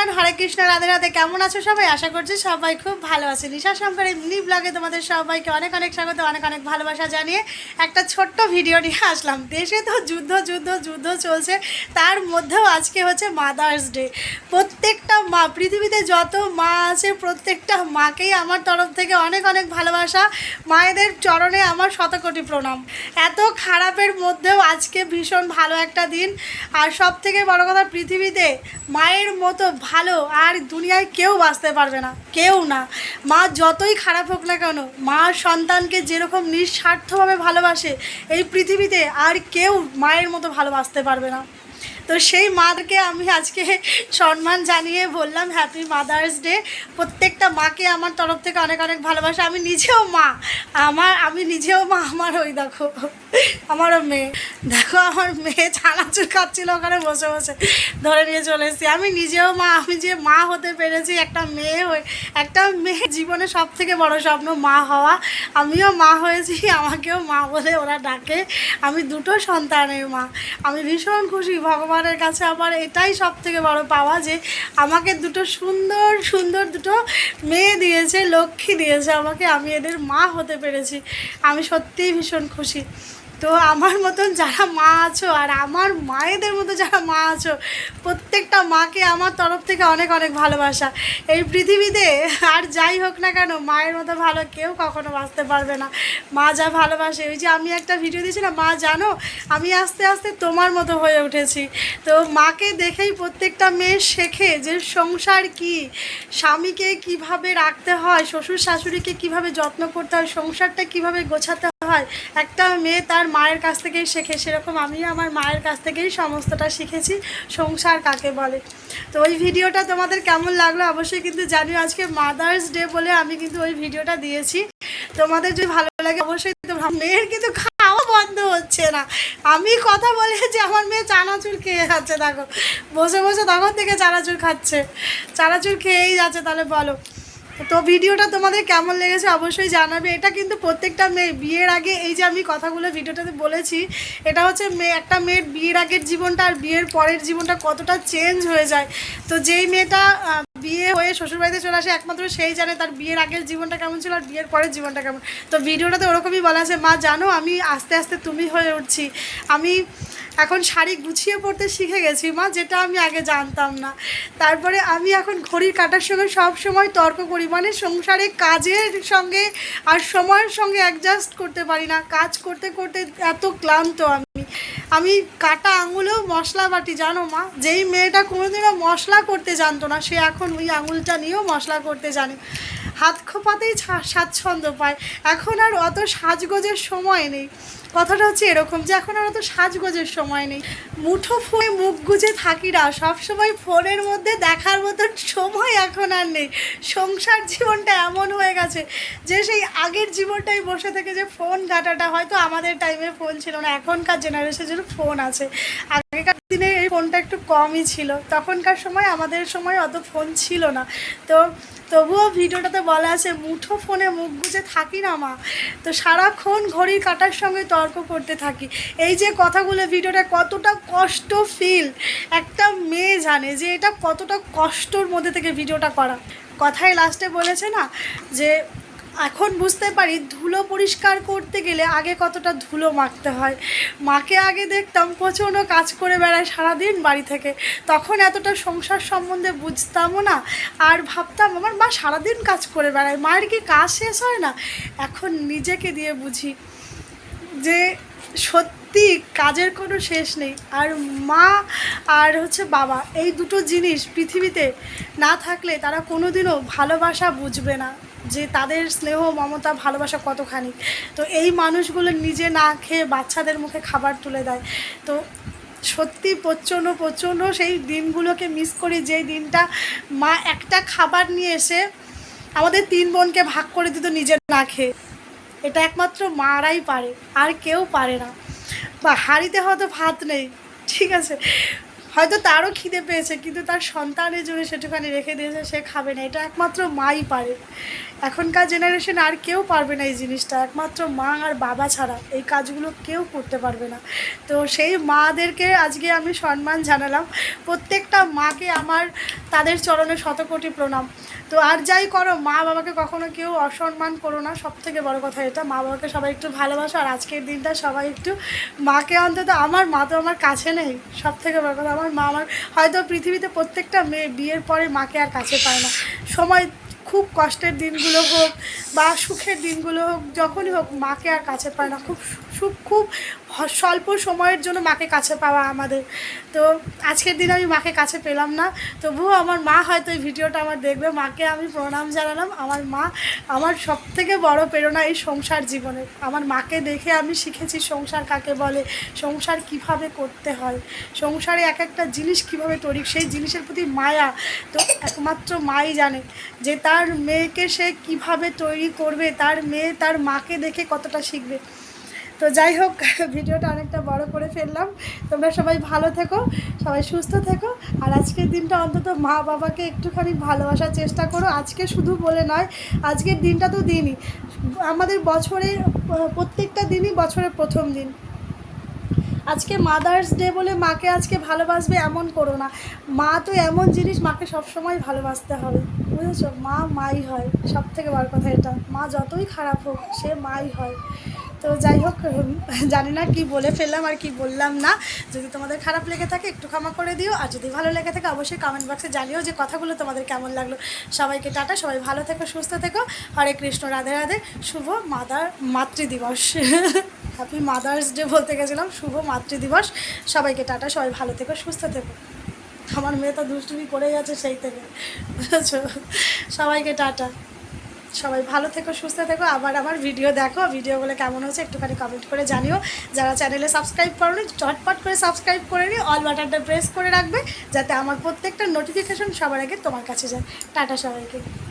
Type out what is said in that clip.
Everyone, Hare Krishna, Radhe Radhe. কেমন আছো সবাই? আশা করছি সবাই খুব ভালো আছে। নিশা শঙ্কর এই মিনি ব্লগে তোমাদের সবাইকে অনেক অনেক স্বাগত, অনেক অনেক ভালোবাসা জানিয়ে একটা ছোট্ট ভিডিও নিয়ে আসলাম। দেশে তো যুদ্ধ যুদ্ধ যুদ্ধ চলছে। তার মধ্যেও আজকে হচ্ছে মাদার্স ডে প্রত্যেকটা মা, পৃথিবীতে যত মা আছে, প্রত্যেকটা মাকেই আমার তরফ থেকে অনেক অনেক ভালোবাসা। মায়েদের চরণে আমার শতকোটি প্রণাম। এত খারাপের মধ্যেও আজকে ভীষণ ভালো একটা দিন। আর সব থেকে বড় কথা, পৃথিবীতে মায়ের মতো ভালো, আর দুনিয়ায় কেউ বাঁচতে পারবে না, কেউ না। মা যতই খারাপ হোক না কেন, মা সন্তানকে যেরকম নিঃস্বার্থভাবে ভালোবাসে, এই পৃথিবীতে আর কেউ মায়ের মতো ভালোবাসতে পারবে না। তো সেই মাকে আমি আজকে সম্মান জানিয়ে বললাম হ্যাপি মাদার্স ডে প্রত্যেকটা মাকে আমার তরফ থেকে অনেক অনেক ভালোবাসা। আমি নিজেও মা, আমার, আমি নিজেও মা, আমার ওই দেখো, আমারও মেয়ে। দেখো, আমার মেয়ে চানাচুর খাচ্ছিল ওখানে বসে বসে, ধরে নিয়ে চলে এসেছি। আমি নিজেও মা, আমি যে মা হতে পেরেছি, একটা মেয়ে হয়ে, একটা মেয়ে জীবনে সব থেকে বড় স্বপ্ন মা হওয়া। আমিও মা হয়েছি, আমাকেও মা বলে ওরা ডাকে। আমি দুটো সন্তানের মা। আমি ভীষণ খুশি ভগবানের কাছে আমার এটাই সব থেকে বড় পাওয়া যে আমাকে দুটো সুন্দর সুন্দর দুটো মেয়ে দিয়েছে, লক্ষ্মী দিয়েছে আমাকে, আমি এদের মা হতে পেরেছি। আমি সত্যিই ভীষণ খুশি। তো আমার মতন যারা মা আছো আর আমার মায়েদের মতো যারা মা আছো, প্রত্যেকটা মাকে আমার তরফ থেকে অনেক অনেক ভালোবাসা। এই পৃথিবীতে আর যাই হোক না কেন, মায়ের মতো ভালো কেউ কখনো বাঁচতে পারবে না। মা যা ভালোবাসে। ওই যে আমি একটা ভিডিও দিয়েছিলাম, মা, জানো, আমি আস্তে আস্তে তোমার মতো হয়ে উঠেছি। তো মাকে দেখেই প্রত্যেকটা মেয়ে শেখে যে সংসার কি, স্বামীকে কীভাবে রাখতে হয়, শ্বশুর শাশুড়িকে কীভাবে যত্ন করতে হয়, সংসারটা কীভাবে গোছাতে হয়। একটা মেয়ে তার মায়ের কাছ থেকেই শেখে, সেরকম আমি আমার মায়ের কাছ থেকেই সমস্তটা শিখেছি, সংসার কাকে বলে। তো ওই ভিডিওটা তোমাদের কেমন লাগল অবশ্যই কিন্তু জানিও, আজকে মাদার্স ডে বলে আমি কিন্তু ওই ভিডিওটা দিয়েছি। তোমাদের যদি ভালো লাগে অবশ্যই তোমরা মেয়ের কিন্তু খাওয়া বন্ধ হচ্ছে না। আমি কথা বলে যে আমার মেয়ে চানাচুর খেয়ে যাচ্ছে, দেখো। বসে বসে তখন থেকে চানাচুর খাচ্ছে। চানাচুর খেয়েই যাচ্ছে, তাহলে বলো। তো ভিডিওটা তোমাদের কেমন লেগেছে অবশ্যই জানাবে। এটা কিন্তু প্রত্যেকটা মেয়ে, বিয়ের আগে এই যে আমি কথাগুলো ভিডিওটাতে বলেছি, এটা হচ্ছে মেয়ে, একটা মেয়ের বিয়ের আগের জীবনটা আর বিয়ের পরের জীবনটা কতটা চেঞ্জ হয়ে যায়। তো যেই মেয়েটা বিয়ে হয়ে শ্বশুরবাড়িতে চলে আসে, একমাত্র সেই জানে তার বিয়ের আগের জীবনটা কেমন ছিল আর বিয়ের পরের জীবনটা কেমন। তো ভিডিওটাতে ওরকমই বলা আছে, মা, জানো, আমি আস্তে আস্তে তুমি হয়ে উঠছি। আমি এখন শাড়ি গুছিয়ে পড়তে শিখে গেছি, মা, যেটা আমি আগে জানতাম না। তারপরে আমি এখন ঘড়ির কাটার সঙ্গে সব সময় তর্ক করি মানে সংসারে কাজের সঙ্গে আর সময়ের সঙ্গে অ্যাডজাস্ট করতে পারি না। কাজ করতে করতে এত ক্লান্ত আমি। আমি কাটা আঙুলেও মশলা বাটি, জানো মা? যেই মেয়েটা কোনোদিনও মশলা করতে জানতো না, সে এখন ওই আঙুলটা নিয়েও মশলা করতে জানে। হাত খোপাতেই স্বাচ্ছন্দ্য পায়। এখন আর অত সাজগোজের সময় নেই। কথাটা হচ্ছে এরকম যে, এখন আর অত সাজগোজের সময় নেই। মুঠো ফোনে মুখ গুজে থাকি না। সবসময় ফোনের মধ্যে দেখার মতন সময় এখন আর নেই। সংসার জীবনটা এমন হয়ে গেছে যে, সেই আগের জীবনটাই বসে থেকে যে, ফোন ঘাটাটা হয়তো আমাদের টাইমে ফোন ছিল না। এখনকার জেনারেশনের ফোন আছে। আগেকার দিনে এই ফোনটা একটু কমই ছিল। তখনকার সময়, আমাদের সময় অত ফোন ছিল না। তো তবুও ভিডিওটাতে বলা আছে, মুঠো ফোনে মুখ গুজে থাকি না মা। তো সারাক্ষণ ঘড়ির কাটার সঙ্গে তর্ক করতে থাকি। এই যে কথাগুলো, ভিডিওটা কতটা কষ্ট ফিল একটা মেয়ে জানে যে এটা কতটা কষ্টর মধ্যে থেকে ভিডিওটা করা। কথায় লাস্টে বলেছে না যে এখন বুঝতে পারি ধুলো পরিষ্কার করতে গেলে আগে কতটা ধুলো মাখতে হয়। মাকে আগে দেখতাম প্রচণ্ড কাজ করে বেড়ায় সারাদিন বাড়ি থেকে। তখন এতটা সংসার সম্বন্ধে বুঝতামও না আর ভাবতাম, আমার মা সারাদিন কাজ করে বেড়ায়, মায়ের কি কাজ শেষ হয় না? এখন নিজেকে দিয়ে বুঝি যে সত্যি কাজের কোনো শেষ নেই। আর মা আর হচ্ছে বাবা, এই দুটো জিনিস পৃথিবীতে না থাকলে তারা কোনোদিনও ভালোবাসা বুঝবে না। যে তাদের স্নেহ, মমতা, ভালোবাসা কতখানি। তো এই মানুষগুলো নিজে না খেয়ে বাচ্চাদের মুখে খাবার তুলে দেয়। তো সত্যি প্রচণ্ড প্রচণ্ড সেই দিনগুলোকে মিস করি যেই দিনটা মা একটা খাবার নিয়ে এসে আমাদের তিন বোনকে ভাগ করে দিত নিজে না খেয়ে। এটা একমাত্র মারাই পারে, আর কেউ পারে না। বা হাঁড়িতে হয়তো ভাত নেই, ঠিক আছে। হয়তো তারও খিদে পেয়েছে, কিন্তু তার সন্তানের জন্য সেটুখানি রেখে দিয়েছে, সে খাবে না। এটা একমাত্র মাই পারে। এখনকার জেনারেশন আর কেউ পারবে না এই জিনিসটা। একমাত্র মা আর বাবা ছাড়া এই কাজগুলো কেউ করতে পারবে না। তো সেই মাদেরকে আজকে আমি সম্মান জানালাম। প্রত্যেকটা মাকে আমার তাদের চরণে শতকোটি প্রণাম। তো আর যাই করো, মা বাবাকে কখনো কেউ অসম্মান করো না। সব থেকে বড় কথা এটা, মা বাবাকে সবাই একটু ভালোবাসো, আর আজকের দিনটা সবাই একটু মাকে অন্তত, আমার মা তো আমার কাছে নেই। সব থেকে বড় কথা, আমার মা আমার, হয়তো পৃথিবীতে প্রত্যেকটা মেয়ে বিয়ের পরে মাকে আর কাছে পায় না। সময় খুব কষ্টের দিনগুলো হোক বা সুখের দিনগুলো হোক, যখনই হোক মাকে আর কাছে পায় না। খুব সুখ, খুব স্বল্প সময়ের জন্য মাকে কাছে পাওয়া আমাদের। তো আজকের দিন আমি মাকে কাছে পেলাম না। তবুও আমার মা হয়তো এই ভিডিওটা আমার দেখবে। মাকে আমি প্রণাম জানালাম। আমার মা আমার সব থেকে বড় প্রেরণা এই সংসার জীবনে আমার মাকে দেখে আমি শিখেছি সংসার কাকে বলে, সংসার কীভাবে করতে হয়, সংসারে এক একটা জিনিস কীভাবে তৈরি, সেই জিনিসের প্রতি মায়া তো একমাত্র মাই জানে যে তার মেয়েকে সে কীভাবে তৈরি করবে, তার মেয়ে তার মাকে দেখে কতটা শিখবে। তো যাই হোক, ভিডিওটা অনেকটা বড় করে ফেললাম। তোমরা সবাই ভালো থেকো, সবাই সুস্থ থেকো, আর আজকের দিনটা অন্তত মা বাবাকে একটুখানি ভালোবাসার চেষ্টা করো। আজকে শুধু বলে নয়, আজকের দিনটা তো দিনই। আমাদের বছরের প্রত্যেকটা দিনই বছরের প্রথম দিন। আজকে মাদার্স ডে বলে মাকে আজকে ভালোবাসবে এমন করো না। মা তো এমন জিনিস মাকে সবসময় ভালোবাসতে হবে। বুঝেছ? মা মাই হয়। সব থেকে বড় কথা এটা। মা যতই খারাপ হোক, সে মাই হয়। তো যাই হোক, জানি না কি বলে ফেললাম আর কি বললাম না। যদি তোমাদের খারাপ লেগে থাকে, একটু ক্ষমা করে দিও। আর যদি ভালো লেগে থাকে, অবশ্যই কমেন্ট বক্সে জানিও যে কথাগুলো তোমাদের কেমন লাগল। সবাইকে টাটা, সবাই ভালো থেকো, সুস্থ থেকো। হরে কৃষ্ণ, রাধে রাধে। শুভ মাদার মাতৃদিবস হ্যাপি মাদার্স ডে বলতে গেছিলাম। শুভ মাতৃদিবস সবাইকে টাটা, সবাই ভালো থেকো, সুস্থ থেকো। আমার মেয়ে তো দুষ্টুমি করে গেছে সেই থেকে। বুঝেছ? সবাইকে টাটা। সবাই ভালো থেকো, সুস্থ থেকো। আবার আমার ভিডিও দেখো। ভিডিওগুলো কেমন হচ্ছে একটুখানি কমেন্ট করে জানিও। যারা চ্যানেলে সাবস্ক্রাইব করোনি, চটপট করে সাবস্ক্রাইব করে নিও। অল বাটনটা প্রেস করে রাখবে, যাতে আমার প্রত্যেকটা নোটিফিকেশন সবার আগে তোমার কাছে যায়। টাটা সবাইকে।